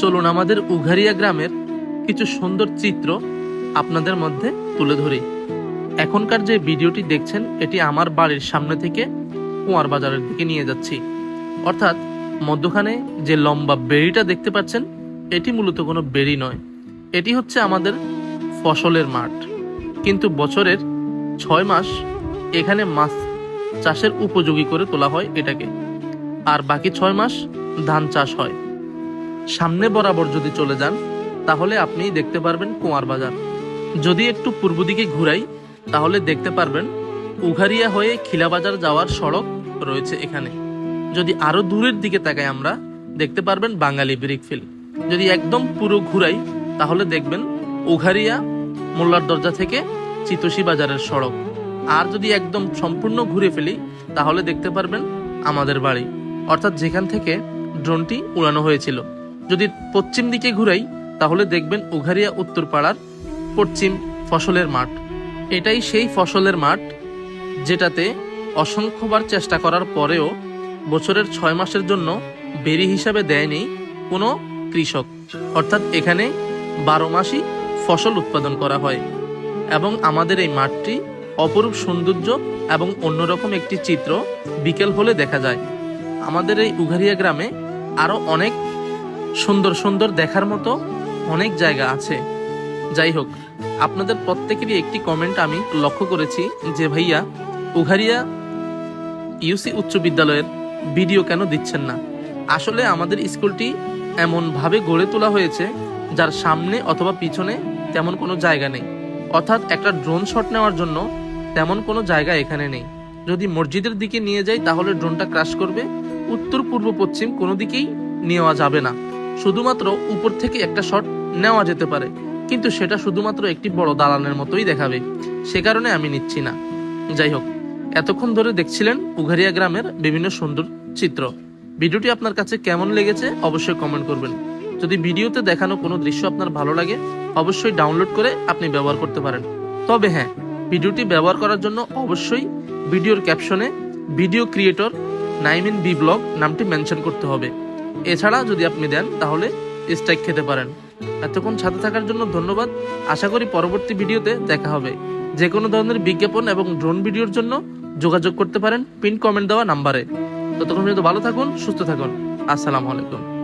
চলুন আমাদের উঘারিয়া গ্রামের কিছু সুন্দর চিত্র আপনাদের মধ্যে তুলে ধরি। এখনকার যে ভিডিওটি দেখছেন, এটি আমার বাড়ির সামনে থেকে কুয়ার বাজারের দিকে নিয়ে যাচ্ছি। অর্থাৎ মধ্যখানে যে লম্বা বেড়িটা দেখতে পাচ্ছেন, এটি মূলত কোনো বেড়ি নয়। এটি হচ্ছে আমাদের ফসলের মাঠ। কিন্তু বছরের ছয় মাস এখানে মাছ চাষের উপযোগী করে তোলা হয় এটাকে। আর বাকি ছয় মাস ধান চাষ হয়। সামনে বরাবর যদি চলে যান, তাহলে আপনি দেখতে পারবেন কুমার বাজার। যদি একটু পূর্ব দিকে ঘুরাই, তাহলে দেখতে পারবেন উঘারিয়া হয়ে খিলাবাজার যাওয়ার সড়ক রয়েছে এখানে। যদি আরও দূরের দিকে তাকাই আমরা, দেখতে পারবেন বাঙালি ব্রিকফিল যদি একদম পুরো ঘুরাই, তাহলে দেখবেন উঘারিয়া মোল্লার দরজা থেকে চিতসী বাজারের সড়ক। আর যদি একদম সম্পূর্ণ ঘুরে ফেলি, তাহলে দেখতে পারবেন আমাদের বাড়ি। অর্থাৎ যেখান থেকে ড্রোনটি উড়ানো হয়েছিল। যদি পশ্চিম দিকে ঘুরাই, তাহলে দেখবেন উঘারিয়া উত্তরপাড়ার পশ্চিম ফসলের মাঠ। এটাই সেই ফসলের মাঠ যেটাতে অসংখ্যবার চেষ্টা করার পরেও বছরের ছয় মাসের জন্য বেরি হিসাবে দেয়নি কোনো কৃষক। অর্থাৎ এখানে বারো মাসই ফসল উৎপাদন করা হয় এবং আমাদের এই মাঠটি অপরূপ সৌন্দর্য এবং অন্যরকম একটি চিত্র বিকেল হলে দেখা যায়। আমাদের এই উঘারিয়া গ্রামে আরও অনেক সুন্দর সুন্দর দেখার মতো অনেক জায়গা আছে। যাই হোক, আপনাদের প্রত্যেকেরই একটি কমেন্ট আমি লক্ষ্য করেছি যে ভাইয়া উঘারিয়া ইউসি উচ্চ বিদ্যালয়ের ভিডিও কেন দিচ্ছেন না? আসলে আমাদের স্কুলটি এমনভাবে গড়ে তোলা হয়েছে যার সামনে অথবা পিছনে তেমন কোনো জায়গা নেই। অর্থাৎ একটা ড্রোন শট নেওয়ার জন্য তেমন কোনো জায়গা এখানে নেই। যদি মসজিদের দিকে নিয়ে যাই, তাহলে ড্রোনটা ক্রাশ করবে। উত্তর পূর্ব পশ্চিম কোনো দিকেই নেওয়া যাবে না। শুধুমাত্র উপর থেকে একটা শট নেওয়া যেতে পারে, কিন্তু সেটা শুধুমাত্র একটি বড় দালানের মতোই দেখাবে। সে কারণে আমি নিচ্ছি না। যাই হোক, এতক্ষণ ধরে দেখছিলেন উঘারিয়া গ্রামের বিভিন্ন সুন্দর চিত্র। ভিডিওটি আপনার কাছে কেমন লেগেছে অবশ্যই কমেন্ট করবেন। যদি ভিডিওতে দেখানো কোনো দৃশ্য আপনার ভালো লাগে, অবশ্যই ডাউনলোড করে আপনি ব্যবহার করতে পারেন। তবে হ্যাঁ ভিডিওটি ব্যবহার করার জন্য অবশ্যই ভিডিওর ক্যাপশনে video creator Naimin B vlog নামটি মেনশন করতে হবে। এছাড়া যদি আপনি দেন, তাহলে স্ট্রাইক খেতে পারেন। এতক্ষণ সাথে থাকার জন্য ধন্যবাদ। আশা করি পরবর্তী ভিডিওতে দেখা হবে। যে কোনো ধরনের বিজ্ঞাপন এবং ড্রোন ভিডিওর জন্য যোগাযোগ করতে পারেন। পিন কমেন্ট দেওয়া নাম্বারে। ততক্ষণ পর্যন্ত ভালো থাকুন, সুস্থ থাকুন। আসসালামু আলাইকুম।